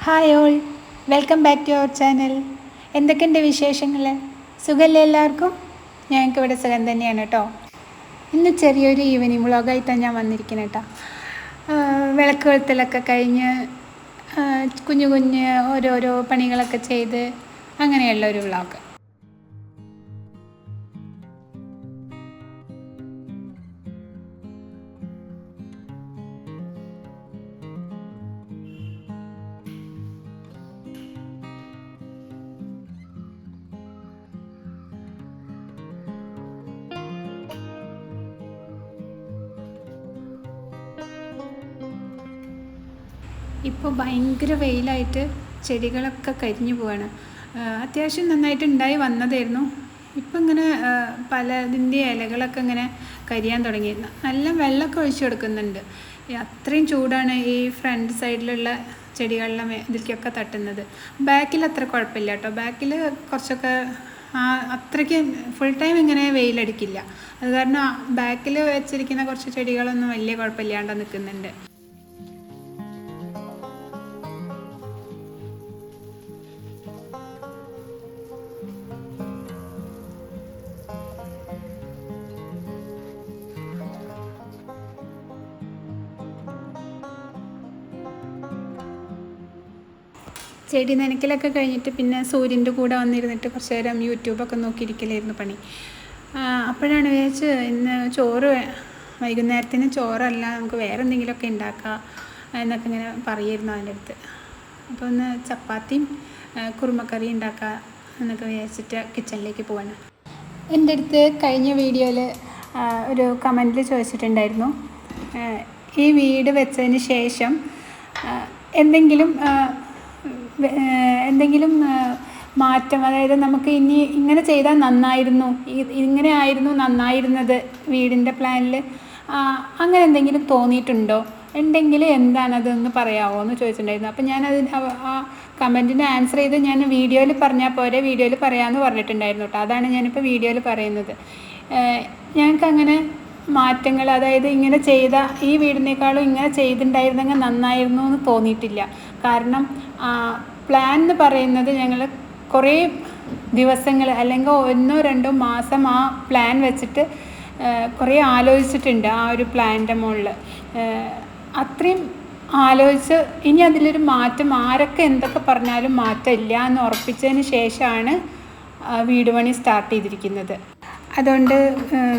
Hi all welcome back to our channel എന്തൊക്കെയുണ്ട് വിശേഷങ്ങൾ സുഖമല്ലേ എല്ലാവർക്കും? ഞങ്ങൾക്ക് ഇവിടെ സുഖം തന്നെയാണ് കേട്ടോ ഇന്ന് ചെറിയൊരു ഈവനിങ് വ്ളോഗായിട്ടാണ് ഞാൻ വന്നിരിക്കുന്നത് കേട്ടോ വിളക്ക് കൊളുത്തലൊക്കെ കഴിഞ്ഞ് കുഞ്ഞു കുഞ്ഞ് ഓരോരോ പണികളൊക്കെ ചെയ്ത് അങ്ങനെയുള്ള ഒരു വ്ളോഗ് ഇപ്പോൾ ഭയങ്കര വെയിലായിട്ട് ചെടികളൊക്കെ കരിഞ്ഞു പോവാണ്. അത്യാവശ്യം നന്നായിട്ട് ഉണ്ടായി വന്നതായിരുന്നു. ഇപ്പം ഇങ്ങനെ പലതിന്റെ ഇലകളൊക്കെ ഇങ്ങനെ കരിയാൻ തുടങ്ങി. നല്ല വെള്ളമൊക്കെ ഒഴിച്ചു കൊടുക്കുന്നുണ്ട്. അത്രയും ചൂടാണ് ഈ ഫ്രണ്ട് സൈഡിലുള്ള ചെടികളിലെ ഇതിലേക്കൊക്കെ തട്ടുന്നത്. ബാക്കിൽ അത്ര കുഴപ്പമില്ല കേട്ടോ. ബാക്കിൽ കുറച്ചൊക്കെ അത്രയ്ക്ക് ഫുൾ ടൈം ഇങ്ങനെ വെയിലടിക്കില്ല. അത് കാരണം ബാക്കിൽ വെച്ചിരിക്കുന്ന കുറച്ച് ചെടികളൊന്നും വലിയ കുഴപ്പമില്ലാണ്ട് നിൽക്കുന്നുണ്ട്. ചെടി നനയ്ക്കലൊക്കെ കഴിഞ്ഞിട്ട് പിന്നെ സൂര്യന്റെ കൂടെ വന്നിരുന്നിട്ട് കുറച്ച് നേരം യൂട്യൂബൊക്കെ നോക്കിയിരിക്കലായിരുന്നു പണി. അപ്പോഴാണ് വിചാരിച്ച് ഇന്ന് ചോറ് വൈകുന്നേരത്തിന് ചോറല്ല നമുക്ക് വേറെ എന്തെങ്കിലുമൊക്കെ ഉണ്ടാക്കാം എന്നൊക്കെ ഇങ്ങനെ പറയായിരുന്നു അതിന്റെ അടുത്ത്. അപ്പോൾ ഒന്ന് ചപ്പാത്തിയും കുറുമക്കറി ഉണ്ടാക്കാം എന്നൊക്കെ വിചാരിച്ചിട്ട് കിച്ചണിലേക്ക് പോവാണ്. എന്റെ അടുത്ത് കഴിഞ്ഞ വീഡിയോയിൽ ഒരു കമന്റിൽ ചോദിച്ചിട്ടുണ്ടായിരുന്നു. ഈ വീട് വെച്ചതിന് ശേഷം എന്തെങ്കിലും എന്തെങ്കിലും മാറ്റം അതായത് നമുക്ക് ഇനി ഇങ്ങനെ ചെയ്താൽ നന്നായിരുന്നു ഇങ്ങനെ ആയിരുന്നു നന്നായിരുന്നത് വീടിന്റെ പ്ലാനിൽ. അങ്ങനെ എന്തെങ്കിലും തോന്നിയിട്ടുണ്ടോ? ഉണ്ടെങ്കിൽ എന്താണതെന്ന് പറയാമോ എന്ന് ചോദിച്ചിട്ടുണ്ടായിരുന്നു. അപ്പം ഞാൻ അതിന് ആ കമന്റിന് ആൻസർ ചെയ്ത് ഞാൻ വീഡിയോയിൽ പറഞ്ഞാൽ പോരെ വീഡിയോയിൽ പറയാമെന്ന് പറഞ്ഞിട്ടുണ്ടായിരുന്നു കേട്ടോ. അതാണ് ഞാനിപ്പോൾ വീഡിയോയിൽ പറയുന്നത്. ഞങ്ങൾക്കങ്ങനെ മാറ്റങ്ങൾ അതായത് ഇങ്ങനെ ചെയ്ത ഈ വീടിനേക്കാളും ഇങ്ങനെ ചെയ്തിട്ടുണ്ടായിരുന്നെങ്കിൽ നന്നായിരുന്നു എന്ന് തോന്നിയിട്ടില്ല. കാരണം പ്ലാൻ എന്ന് പറയുന്നത് ഞങ്ങൾ കുറേ ദിവസങ്ങൾ അല്ലെങ്കിൽ ഒന്നോ രണ്ടോ മാസം ആ പ്ലാൻ വെച്ചിട്ട് കുറേ ആലോചിച്ചിട്ടുണ്ട് ആ ഒരു പ്ലാന്റെ മുകളിൽ അത്രയും ആലോചിച്ച് ഇനി അതിലൊരു മാറ്റം ആരൊക്കെ എന്തൊക്കെ പറഞ്ഞാലും മാറ്റമില്ല എന്ന് ഉറപ്പിച്ചതിന് ശേഷമാണ് വീട് പണി സ്റ്റാർട്ട് ചെയ്തിരിക്കുന്നത്. അതുകൊണ്ട്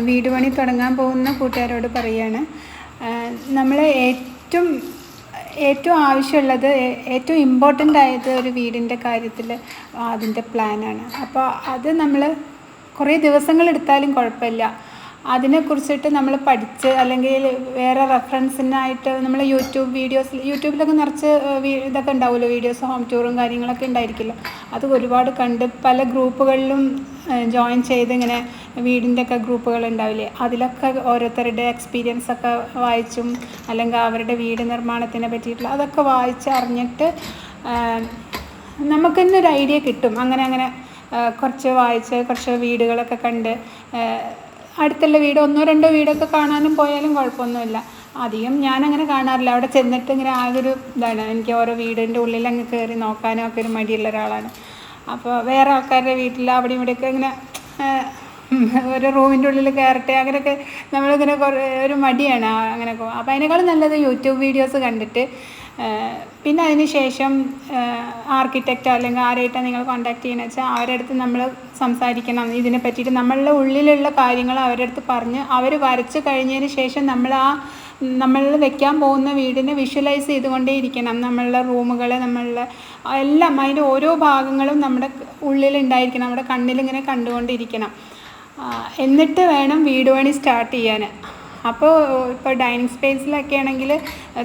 വീട് പണി തുടങ്ങാൻ പോകുന്ന കൂട്ടുകാരോട് പറയുകയാണ് നമ്മൾ ഏറ്റവും ഏറ്റവും ആവശ്യമുള്ളത് ഏറ്റവും ഇമ്പോർട്ടന്റ് ആയത് ഒരു വീടിന്റെ കാര്യത്തിൽ അതിന്റെ പ്ലാനാണ് അപ്പോൾ അത് നമ്മൾ കുറേ ദിവസങ്ങൾ എടുത്താലും കുഴപ്പമില്ല. അതിനെക്കുറിച്ചിട്ട് നമ്മൾ പഠിച്ച് അല്ലെങ്കിൽ വേറെ റെഫറൻസിനായിട്ട് നമ്മൾ യൂട്യൂബ് വീഡിയോസ് യൂട്യൂബിലൊക്കെ നിറച്ച് ഇതൊക്കെ ഉണ്ടാവുമല്ലോ വീഡിയോസ് ഹോം ടൂറും കാര്യങ്ങളൊക്കെ ഉണ്ടായിരിക്കുമല്ലോ അത് ഒരുപാട് കണ്ട് പല ഗ്രൂപ്പുകളിലും ജോയിൻ ചെയ്ത് ഇങ്ങനെ വീടിന്റെ ഒക്കെ ഗ്രൂപ്പുകൾ ഉണ്ടാവില്ലേ? അതിലൊക്കെ ഓരോരുത്തരുടെ എക്സ്പീരിയൻസ് ഒക്കെ വായിച്ചും അല്ലെങ്കിൽ അവരുടെ വീട് നിർമ്മാണത്തിനെ പറ്റിയിട്ടുള്ള അതൊക്കെ വായിച്ച് അറിഞ്ഞിട്ട് നമുക്ക് ഒരു ഐഡിയ കിട്ടും. അങ്ങനെ അങ്ങനെ കുറച്ച് വായിച്ച് കുറച്ച് വീടുകളൊക്കെ കണ്ട് അടുത്തുള്ള വീട് ഒന്നോ രണ്ടോ വീടൊക്കെ കാണാനും പോയാലും കുഴപ്പമൊന്നുമില്ല. അധികം ഞാനങ്ങനെ കാണാറില്ല. അവിടെ ചെന്നിട്ട് ഇങ്ങനെ ആ ഒരു ഇതാണ്. എനിക്ക് ഓരോ വീടിന്റെ ഉള്ളിൽ അങ്ങ് കയറി നോക്കാനും ഒക്കെ ഒരു മടിയുള്ള ഒരാളാണ്. അപ്പോൾ വേറെ ആൾക്കാരുടെ വീട്ടിൽ അവിടെ ഇവിടെയൊക്കെ ഇങ്ങനെ ഒരു റൂമിന്റെ ഉള്ളിൽ കയറട്ടെ അങ്ങനെയൊക്കെ നമ്മളിങ്ങനെ കുറേ ഒരു മടിയാണ് അങ്ങനെ അപ്പോൾ അതിനേക്കാളും നല്ലത് യൂട്യൂബ് വീഡിയോസ് കണ്ടിട്ട് പിന്നെ അതിന് ശേഷം ആർക്കിടെക്റ്റോ അല്ലെങ്കിൽ ആരായിട്ടാണ് നിങ്ങൾ കോൺടാക്ട് ചെയ്യണമെന്ന് വെച്ചാൽ അവരുടെ അടുത്ത് നമ്മൾ സംസാരിക്കണം. ഇതിനെ പറ്റിയിട്ട് നമ്മളുടെ ഉള്ളിലുള്ള കാര്യങ്ങൾ അവരുടെ അടുത്ത് പറഞ്ഞ് അവർ വരച്ച് കഴിഞ്ഞതിന് ശേഷം നമ്മൾ ആ നമ്മൾ വെക്കാൻ പോകുന്ന വീടിനെ വിഷ്വലൈസ് ചെയ്തുകൊണ്ടേ ഇരിക്കണം. നമ്മളുടെ റൂമുകൾ നമ്മളുടെ എല്ലാം അതിന്റെ ഓരോ ഭാഗങ്ങളും നമ്മുടെ ഉള്ളിലുണ്ടായിരിക്കണം നമ്മുടെ കണ്ണിലിങ്ങനെ കണ്ടുകൊണ്ടിരിക്കണം. എന്നിട്ട് വേണം വീട് പണി സ്റ്റാർട്ട് ചെയ്യാൻ അപ്പോൾ ഇപ്പോൾ ഡൈനിങ് സ്പേസിലൊക്കെ ആണെങ്കിൽ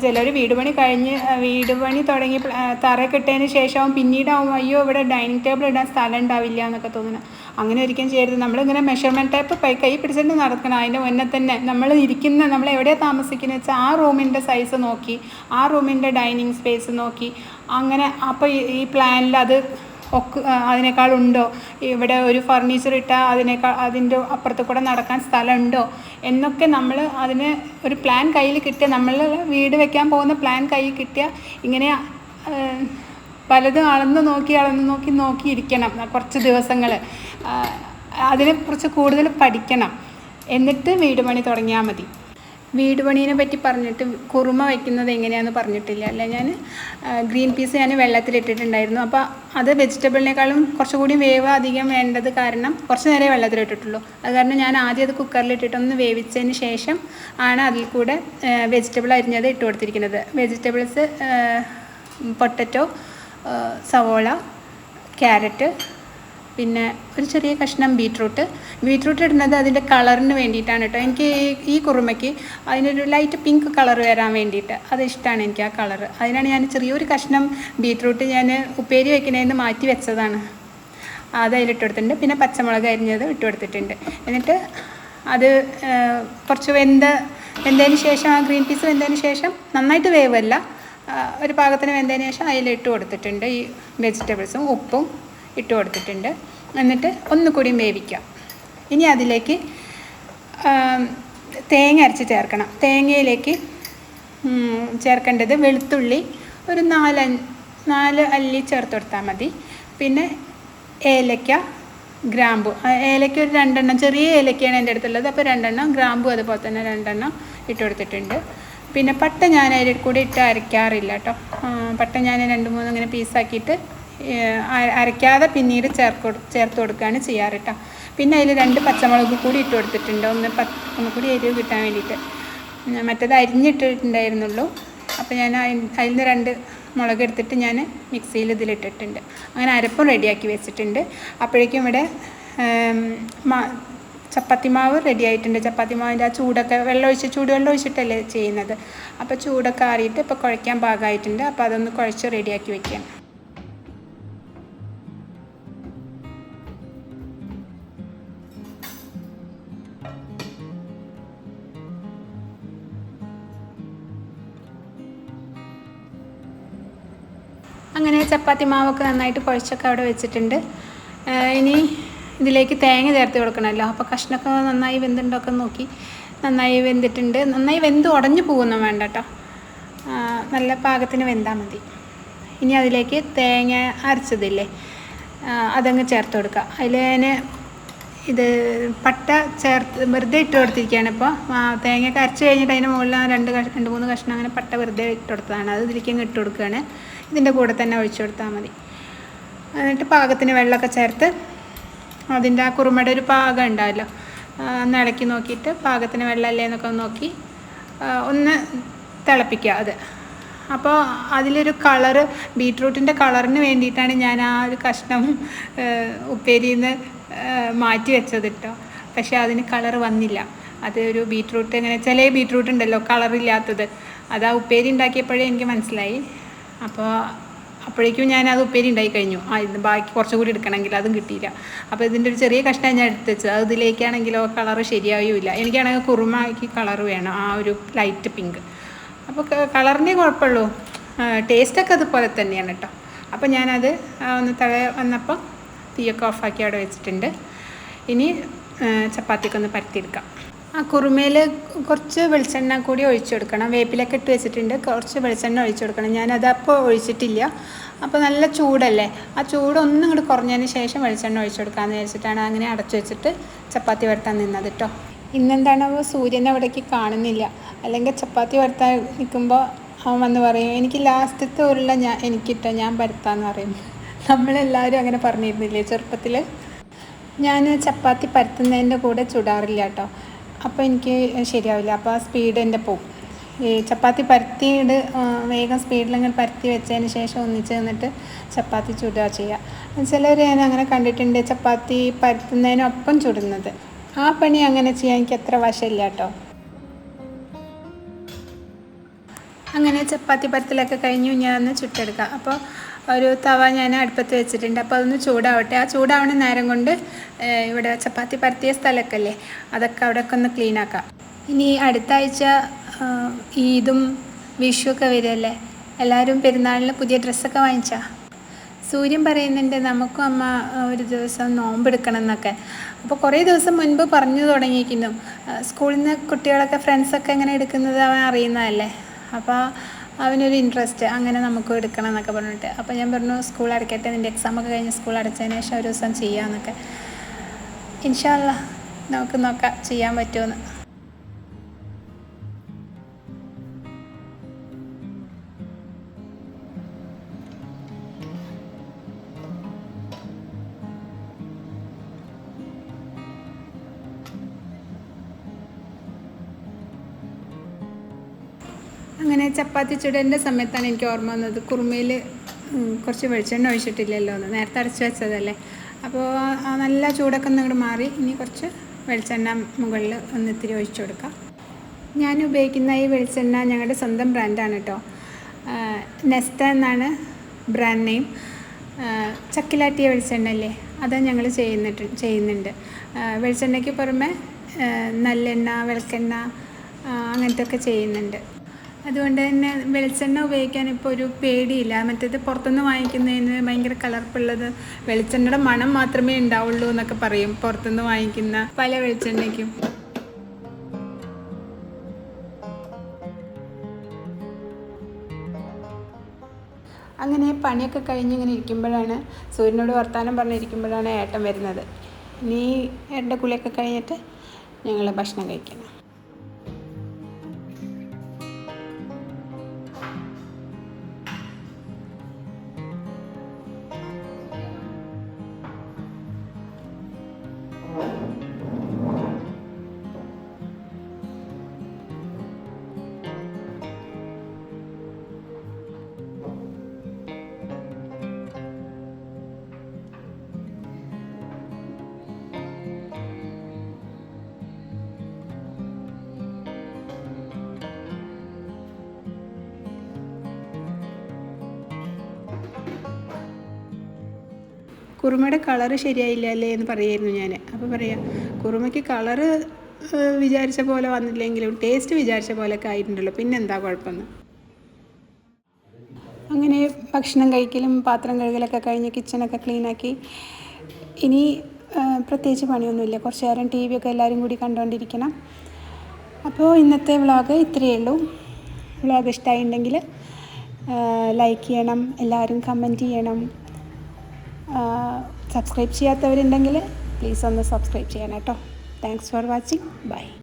ചിലർ വീട് പണി കഴിഞ്ഞ് വീട് പണി തുടങ്ങി തറ കിട്ടിയതിന് ശേഷം പിന്നീടാവും അയ്യോ ഇവിടെ ഡൈനിങ് ടേബിൾ ഇടാൻ സ്ഥലം ഉണ്ടാവില്ല എന്നൊക്കെ തോന്നുന്നു. അങ്ങനെ ഒരിക്കലും ചെയ്യരുത്. നമ്മളിങ്ങനെ മെഷർമെന്റ് ടൈപ്പ് കൈ പിടിച്ചിട്ട് നടക്കണം. അതിന്റെ മുന്നേ തന്നെ നമ്മൾ ഇരിക്കുന്ന നമ്മൾ എവിടെയാണ് താമസിക്കുന്നത് വെച്ചാൽ ആ റൂമിന്റെ സൈസ് നോക്കി ആ റൂമിന്റെ ഡൈനിങ് സ്പേസ് നോക്കി. അങ്ങനെ അപ്പോൾ ഈ പ്ലാനിൽ അത് ഒക്കെ അതിനേക്കാളുണ്ടോ ഇവിടെ ഒരു ഫർണിച്ചർ ഇട്ടാൽ അതിനേക്കാൾ അതിന്റെ അപ്പുറത്ത് കൂടെ നടക്കാൻ സ്ഥലമുണ്ടോ? എന്നൊക്കെ നമ്മൾ അതിന് ഒരു പ്ലാൻ കയ്യിൽ കിട്ടിയ നമ്മൾ വീട് വെക്കാൻ പോകുന്ന പ്ലാൻ കയ്യിൽ കിട്ടിയ ഇങ്ങനെ പലതും അളന്ന് നോക്കി അളന്ന് നോക്കി നോക്കിയിരിക്കണം കുറച്ച് ദിവസങ്ങൾ അതിനെക്കുറിച്ച് കൂടുതൽ പഠിക്കണം. എന്നിട്ട് വീട് പണി തുടങ്ങിയാൽ മതി. വീട് പണീനെ പറ്റി പറഞ്ഞിട്ട് കുറുമ വയ്ക്കുന്നത് എങ്ങനെയാണെന്ന് പറഞ്ഞിട്ടില്ല. അല്ല? ഞാൻ ഗ്രീൻ പീസ് ഞാൻ വെള്ളത്തിലിട്ടിട്ടുണ്ടായിരുന്നു. അപ്പോൾ അത് വെജിറ്റബിളിനേക്കാളും കുറച്ചുകൂടി വേവ് അധികം വേണ്ടത് കാരണം കുറച്ച് നേരമേ വെള്ളത്തിലിട്ടിട്ടുള്ളൂ. അത് കാരണം ഞാൻ ആദ്യം അത് കുക്കറിലിട്ടിട്ടൊന്ന് വേവിച്ചതിന് ശേഷം ആണ് അതിൽ കൂടെ വെജിറ്റബിൾ അരിഞ്ഞത് ഇട്ട് കൊടുത്തിരിക്കുന്നത്. വെജിറ്റബിൾസ് പൊട്ടറ്റോ സവോള ക്യാരറ്റ് പിന്നെ ഒരു ചെറിയ കഷ്ണം ബീട്രൂട്ട്. ബീട്രൂട്ട് ഇടുന്നത് അതിന്റെ കളറിന് വേണ്ടിയിട്ടാണ് കേട്ടോ. എനിക്ക് ഈ- കുറുമയ്ക്ക് അതിനൊരു ലൈറ്റ് പിങ്ക് കളർ വരാൻ വേണ്ടിയിട്ട് അത് ഇഷ്ടമാണ് എനിക്ക് ആ കളർ അതിനാണ് ഞാൻ ചെറിയൊരു കഷ്ണം ബീട്രൂട്ട് ഞാൻ ഉപ്പേരി വെക്കുന്നതിന് മാറ്റി വെച്ചതാണ്. അത് അതിലിട്ട് പിന്നെ പച്ചമുളക് അരിഞ്ഞത് ഇട്ട് കൊടുത്തിട്ടുണ്ട് എന്നിട്ട് അത് കുറച്ച് വെന്ത വെന്തതിന് ശേഷം ആ ഗ്രീൻ പീസ് വെന്തതിന് ശേഷം നന്നായിട്ട് വേവല്ല. ഒരു പാകത്തിന് വെന്തതിന് ശേഷം അതിലിട്ട് കൊടുത്തിട്ടുണ്ട് ഈ വെജിറ്റബിൾസും ഉപ്പും. ഇട്ട് കൊടുത്തിട്ടുണ്ട്. എന്നിട്ട് ഒന്നുകൂടി വേവിക്കാം. ഇനി അതിലേക്ക് തേങ്ങ അരച്ച് ചേർക്കണം. തേങ്ങയിലേക്ക് ചേർക്കേണ്ടത് വെളുത്തുള്ളി ഒരു നാല് നാല് അല്ലി ചേർത്ത് കൊടുത്താൽ മതി. പിന്നെ ഏലക്ക ഗ്രാമ്പു. ഏലക്ക ഒരു രണ്ടെണ്ണം ചെറിയ ഏലക്കയാണ് എന്റെ അടുത്തുള്ളത്. അപ്പോൾ രണ്ടെണ്ണം ഗ്രാമ്പു അതുപോലെ തന്നെ രണ്ടെണ്ണം ഇട്ട് കൊടുത്തിട്ടുണ്ട്. പിന്നെ പട്ട ഞാൻ അതിൽ കൂടി ഇട്ട് അരയ്ക്കാറില്ല കേട്ടോ. പട്ട ഞാൻ രണ്ട് മൂന്ന് ഇങ്ങനെ പീസാക്കിയിട്ട് അരയ്ക്കാതെ പിന്നീട് ചേർക്ക് ചേർത്ത് കൊടുക്കുകയാണ് ചെയ്യാറ് കേട്ടോ പിന്നെ അതിൽ രണ്ട് പച്ചമുളക് കൂടി ഇട്ട് കൊടുത്തിട്ടുണ്ട്. ഒന്ന് പത്ത് ഒന്ന് കൂടി എരിവ് കിട്ടാൻ വേണ്ടിയിട്ട്. മറ്റേത് അരിഞ്ഞിട്ടിട്ടുണ്ടായിരുന്നുള്ളൂ. അപ്പോൾ ഞാൻ അതിൽ നിന്ന് രണ്ട് മുളക് എടുത്തിട്ട് ഞാൻ മിക്സിയിൽ ഇതിലിട്ടിട്ടുണ്ട്. അങ്ങനെ അരപ്പും റെഡിയാക്കി വെച്ചിട്ടുണ്ട്. അപ്പോഴേക്കും ഇവിടെ ചപ്പാത്തി മാവ് റെഡി ആയിട്ടുണ്ട്. ചപ്പാത്തി മാവിന്റെ ആ ചൂടൊക്കെ വെള്ളം ഒഴിച്ച് ചൂടുവെള്ളം ഒഴിച്ചിട്ടല്ലേ ചെയ്യുന്നത്. അപ്പോൾ ചൂടൊക്കെ ആറിയിട്ട് ഇപ്പോൾ കുഴയ്ക്കാൻ പാകമായിട്ടുണ്ട്. അപ്പോൾ അതൊന്ന് കുഴച്ച് റെഡിയാക്കി വെക്കാം. അങ്ങനെ ചപ്പാത്തി മാവൊക്കെ നന്നായിട്ട് കുഴച്ചൊക്കെ അവിടെ വെച്ചിട്ടുണ്ട്. ഇനി ഇതിലേക്ക് തേങ്ങ ചേർത്ത് കൊടുക്കണമല്ലോ. അപ്പോൾ കഷ്ണമൊക്കെ നന്നായി വെന്തുണ്ടൊക്കെ നോക്കി. നന്നായി വെന്തിട്ടുണ്ട്. നന്നായി വെന്ത് ഉടഞ്ഞു പോകുന്നു വേണ്ട കേട്ടോ. നല്ല പാകത്തിന് വെന്താൽ മതി. ഇനി അതിലേക്ക് തേങ്ങ അരച്ചതില്ലേ? അതങ്ങ് ചേർത്ത് കൊടുക്കുക. അതിൽ ഇത് പട്ട ചേർത്ത് വെറുതെ ഇട്ട് കൊടുത്തിരിക്കുകയാണ് ഇപ്പോൾ തേങ്ങയൊക്കെ അരച്ച് കഴിഞ്ഞിട്ട് അതിന്റെ മുകളിൽ രണ്ട് രണ്ട് മൂന്ന് കഷ്ണം അങ്ങനെ പട്ട വെറുതെ ഇട്ട് കൊടുത്തതാണ്. അത് ഇതിലേക്ക് അങ്ങ് ഇട്ട് കൊടുക്കുകയാണ്. ഇതിന്റെ കൂടെ തന്നെ ഒഴിച്ചു കൊടുത്താൽ മതി. എന്നിട്ട് പാകത്തിന് വെള്ളമൊക്കെ ചേർത്ത് അതിന്റെ ആ കുറുമയുടെ ഒരു പാകം ഉണ്ടാവല്ലോ. ഒന്ന് ഇളക്കി നോക്കിയിട്ട് പാകത്തിന് വെള്ളമല്ലേ എന്നൊക്കെ നോക്കി ഒന്ന് തിളപ്പിക്കുക അത്. അപ്പോൾ അതിലൊരു കളറ് ബീട്രൂട്ടിന്റെ കളറിന് വേണ്ടിയിട്ടാണ് ഞാൻ ആ ഒരു കഷ്ണം ഉപ്പേരിയിൽ നിന്ന് മാറ്റി വെച്ചത് കേട്ടോ. പക്ഷേ അതിന് കളർ വന്നില്ല. അതൊരു ബീട്രൂട്ട് ഇങ്ങനെ ചില ബീട്രൂട്ട് ഉണ്ടല്ലോ കളറില്ലാത്തത്. അത് ആ ഉപ്പേരി ഉണ്ടാക്കിയപ്പോഴേ എനിക്ക് മനസ്സിലായി. അപ്പോൾ അപ്പോഴേക്കും ഞാൻ അത് ഉപ്പേരി ഉണ്ടായി കഴിഞ്ഞു. ആ ഇത് ബാക്കി കുറച്ചുകൂടി എടുക്കണമെങ്കിൽ അതും കിട്ടിയില്ല. അപ്പോൾ ഇതിന്റെ ഒരു ചെറിയ കഷ്ണം ഞാൻ എടുത്ത് വെച്ചത്. അത് ഇതിലേക്കാണെങ്കിലോ കളറ് ശരിയാവില്ല എനിക്കാണെങ്കിൽ കുറുമാക്കി കളർ വേണം. ആ ഒരു ലൈറ്റ് പിങ്ക് അപ്പോൾ കളറിന്റെ കുഴപ്പമുള്ളൂ. ടേസ്റ്റൊക്കെ അതുപോലെ തന്നെയാണ് കേട്ടോ അപ്പോൾ ഞാനത് ഒന്ന് തഴ വന്നപ്പോൾ തീയൊക്കെ ഓഫാക്കി അവിടെ വെച്ചിട്ടുണ്ട്. ഇനി ചപ്പാത്തിക്കൊന്ന് പരത്തിയെടുക്കാം. ആ കുറുമയിൽ കുറച്ച് വെളിച്ചെണ്ണ കൂടി ഒഴിച്ചു കൊടുക്കണം. വേപ്പിലൊക്കെ ഇട്ട് വെച്ചിട്ടുണ്ട്. കുറച്ച് വെളിച്ചെണ്ണ ഒഴിച്ചു കൊടുക്കണം. ഞാനത് അപ്പോൾ ഒഴിച്ചിട്ടില്ല. അപ്പോൾ നല്ല ചൂടല്ലേ? ആ ചൂട് ഒന്നും ഇങ്ങോട്ട് കുറഞ്ഞതിന് ശേഷം വെളിച്ചെണ്ണ ഒഴിച്ചു കൊടുക്കാമെന്ന് വിചാരിച്ചിട്ടാണ് അങ്ങനെ അടച്ചു വെച്ചിട്ട് ചപ്പാത്തി വരുത്താൻ നിന്നത് കേട്ടോ ഇന്നെന്താണോ സൂര്യൻ അവിടേക്ക് കാണുന്നില്ല. അല്ലെങ്കിൽ ചപ്പാത്തി വരുത്താൻ നിൽക്കുമ്പോൾ അവൻ വന്ന് പറയും എനിക്ക് ലാസ്റ്റത്തെ ഉരുള ഞാൻ എനിക്കിട്ടോ ഞാൻ പരത്താന്ന് പറയും. നമ്മളെല്ലാവരും അങ്ങനെ പറഞ്ഞിരുന്നില്ലേ ചെറുപ്പത്തിൽ ഞാൻ ചപ്പാത്തി പരത്തുന്നതിന്റെ കൂടെ ചുടാറില്ല കേട്ടോ അപ്പോൾ എനിക്ക് ശരിയാവില്ല. അപ്പോൾ ആ സ്പീഡ് എന്റെ പോവും. ഈ ചപ്പാത്തി പരത്തിയിട്ട് വേഗം വേഗം സ്പീഡിലങ്ങനെ പരത്തി വെച്ചതിന് ശേഷം ഒന്നിച്ച് നിന്നിട്ട് ചപ്പാത്തി ചുടുക ചെയ്യുക. ചിലർ ഞാൻ അങ്ങനെ കണ്ടിട്ടുണ്ട് ചപ്പാത്തി പരത്തുന്നതിനൊപ്പം ചുടുന്നത്. ആ പണി അങ്ങനെ ചെയ്യാൻ എനിക്ക് അത്ര വശമില്ല കേട്ടോ. അങ്ങനെ ചപ്പാത്തി പരത്തിലൊക്കെ കഴിഞ്ഞു ഞാൻ ഒന്ന് ചുട്ടെടുക്കാം. അപ്പോൾ ഒരു തവ ഞാൻ അടുപ്പത്ത് വെച്ചിട്ടുണ്ട്. അപ്പോൾ അതൊന്ന് ചൂടാവട്ടെ. ആ ചൂടാവണ നേരം കൊണ്ട് ഇവിടെ ചപ്പാത്തി പരത്തിയ സ്ഥലമൊക്കെ അല്ലേ അതൊക്കെ അവിടെയൊക്കെ ഒന്ന് ക്ലീൻ ആക്കാം. ഇനി അടുത്ത ആഴ്ച ഈദും വിഷുവൊക്കെ വരുമല്ലേ എല്ലാവരും പെരുന്നാളിന് പുതിയ ഡ്രസ്സൊക്കെ വാങ്ങിച്ചാ? സൂര്യൻ പറയുന്നുണ്ട് നമുക്കും അമ്മ ഒരു ദിവസം നോമ്പെടുക്കണം എന്നൊക്കെ. അപ്പോൾ കുറേ ദിവസം മുൻപ് പറഞ്ഞു തുടങ്ങിയിരിക്കുന്നു. സ്കൂളിൽ നിന്ന് കുട്ടികളൊക്കെ ഫ്രണ്ട്സൊക്കെ എങ്ങനെ എടുക്കുന്നത് അവൻ അറിയുന്നതല്ലേ? അപ്പോൾ അവനൊരു ഇൻട്രസ്റ്റ് അങ്ങനെ നമുക്ക് എടുക്കണം എന്നൊക്കെ പറഞ്ഞിട്ട്. അപ്പോൾ ഞാൻ പറഞ്ഞു സ്കൂൾ അടയ്ക്കട്ടെ നിന്റെ എക്സാമൊക്കെ കഴിഞ്ഞ് സ്കൂൾ അടച്ചതിന് ശേഷം ഒരു ദിവസം ചെയ്യാമെന്നൊക്കെ ഇൻഷാല്ല നമുക്ക് നോക്കാം ചെയ്യാൻ പറ്റുമെന്ന് അങ്ങനെ ചപ്പാത്തി ചുടേന്റെ സമയത്താണ് എനിക്ക് ഓർമ്മ വന്നത്. കുറുമയിൽ കുറച്ച് വെളിച്ചെണ്ണ ഒഴിച്ചിട്ടില്ലല്ലോ എന്ന്. നേരത്തെ അടച്ചു വെച്ചതല്ലേ. അപ്പോൾ നല്ല ചൂടൊക്കെ ഒന്ന് ഇങ്ങോട്ട് മാറി. ഇനി കുറച്ച് വെളിച്ചെണ്ണ മുകളിൽ ഒന്ന് ഇത്തിരി ഒഴിച്ചു കൊടുക്കാം. ഞാൻ ഉപയോഗിക്കുന്ന ഈ വെളിച്ചെണ്ണ ഞങ്ങളുടെ സ്വന്തം ബ്രാൻഡാണ് കേട്ടോ. നെസ്റ്റ എന്നാണ് ബ്രാൻഡ് നെയിം. ചക്കിലാട്ടിയ വെളിച്ചെണ്ണ അല്ലേ അത് ഞങ്ങൾ ചെയ്യുന്നിട്ട് ചെയ്യുന്നുണ്ട്. വെളിച്ചെണ്ണയ്ക്ക് പുറമെ നല്ലെണ്ണ വെളിക്കെണ്ണ അങ്ങനത്തെ ഒക്കെ ചെയ്യുന്നുണ്ട്. അതുകൊണ്ട് തന്നെ വെളിച്ചെണ്ണ ഉപയോഗിക്കാൻ ഇപ്പോൾ ഒരു പേടിയില്ല. മറ്റേത് പുറത്തുനിന്ന് വാങ്ങിക്കുന്നതിന് ഭയങ്കര കളർപ്പുള്ളത് വെളിച്ചെണ്ണയുടെ മണം മാത്രമേ ഉണ്ടാവുള്ളൂ എന്നൊക്കെ പറയും. പുറത്തുനിന്ന് വാങ്ങിക്കുന്ന പല വെളിച്ചെണ്ണയ്ക്കും. അങ്ങനെ പണിയൊക്കെ കഴിഞ്ഞ് ഇങ്ങനെ ഇരിക്കുമ്പോഴാണ് സൂര്യനോട് വർത്തമാനം പറഞ്ഞിരിക്കുമ്പോഴാണ് ഏട്ടൻ വരുന്നത്. ഇനി ഏട്ടന്റെ കുളിയൊക്കെ കഴിഞ്ഞിട്ട് ഞങ്ങൾ ഭക്ഷണം കഴിക്കണം. കുറുമയുടെ കളറ് ശരിയായില്ല അല്ലേ എന്ന് പറയായിരുന്നു ഞാൻ. അപ്പോൾ പറയാം കുറുമയ്ക്ക് കളറ് വിചാരിച്ച പോലെ വന്നില്ലെങ്കിലും ടേസ്റ്റ് വിചാരിച്ച പോലെയൊക്കെ ആയിട്ടുണ്ടല്ലോ. പിന്നെന്താ കുഴപ്പമെന്ന്? അങ്ങനെ ഭക്ഷണം കഴിക്കലും പാത്രം കഴുകലൊക്കെ കഴിഞ്ഞ് കിച്ചണൊക്കെ ക്ലീനാക്കി ഇനി പ്രത്യേകിച്ച് പണിയൊന്നുമില്ല. കുറച്ച് നേരം ടി വിയൊക്കെ എല്ലാവരും കൂടി കണ്ടുകൊണ്ടിരിക്കണം അപ്പോൾ ഇന്നത്തെ വ്ളോഗ് ഇത്രയേ ഉള്ളൂ. വ്ളോഗ് ഇഷ്ടമായിട്ടുണ്ടെങ്കിൽ ലൈക്ക് ചെയ്യണം. എല്ലാവരും കമന്റ് ചെയ്യണം. സബ്സ്ക്രൈബ് ചെയ്യാത്തവരുണ്ടെങ്കിൽ പ്ലീസ് ഒന്ന് സബ്സ്ക്രൈബ് ചെയ്യണം കേട്ടോ. Thanks for watching bye